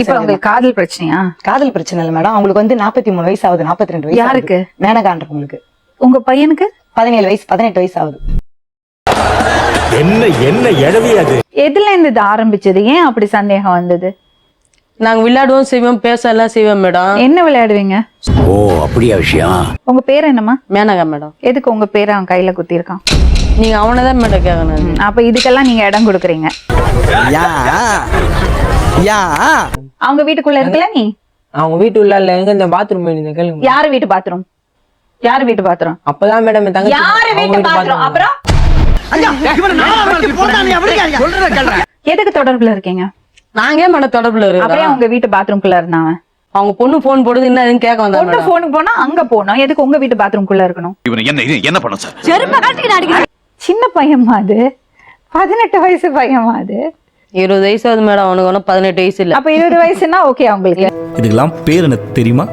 இப்ப உங்களுக்கு காதல் பிரச்சனையா? காதல் பிரச்சனை இல்லை மேடம் அவங்களுக்கு வந்து நாற்பத்தி மூணு வயசு ஆகுது நாற்பத்தி ரெண்டு வயசு யாருக்கு? மேனகான்றவங்களுக்கு. உங்க பையனுக்கு? பதினேழு வயசு பதினெட்டு வயசு ஆகுது என்ன என்ன எழவி அது? எதுல இருந்து இது ஆரம்பிச்சது? ஏன் அப்படி சந்தேகம் வந்தது? நாங்க விளையாடுவோம் செய்வோம் பேச எல்லாம் செய்வோம் மேடம். என்ன விளையாடுவீங்க? ஓ அப்படியா விஷயம்? உங்க பேர் என்னம்மா? மேனகா மேடம். எதுக்கு உங்க பேரை அவன் கையில குத்திருக்கான் நீங்க அவனை தான் மேடம் கேட்கணும் அப்ப இதுக்கெல்லாம் நீங்க இடம் கொடுக்குறீங்க. யா யா. அவங்க வீட்டுக்குள்ள இருக்கல நீ? அவங்க வீட்டு உள்ள இல்ல. எங்க இந்த பாத்ரூம் போயிருந்தேன் கேளுங்க. யாரு வீட்டு பாத்ரூம் யாரு வீட்டு பாத்ரூம் அப்பதான் மேடம் தங்கச்சி யாரு அவங்க வீட்டு பாத்ரூம் bathroom. அப்புறம்? எதுக்கு தொடர்புல இருக்கீங்க? நாங்க ஏன் மேடம் தொடர்புல அப்படியே இருக்கிறோம் உங்க வீட்டு பாத்ரூம்குள்ள இருந்தாவன் அவங்க பொண்ணு போன் போடுது என்ன கேட்க வந்தா பொண்ணு போனுக்கு போனா அங்க போனோம் எதுக்கு உங்க வீட்டு பாத்ரூம்குள்ள இருக்கணும்? இவனை என்ன இது என்ன பண்ணும் சார் சின்ன பையன்மா அது. பதினெட்டு வயசு பையன்மா அது. இருபது வயசு ஆகுது மேடம். அவனுக்கு ஒன்றும் பதினெட்டு வயசு இல்ல. அப்ப இருபது வயசுனா ஓகே அவங்களுக்கு. இதுக்கெல்லாம் பேர் என்ன தெரியுமா?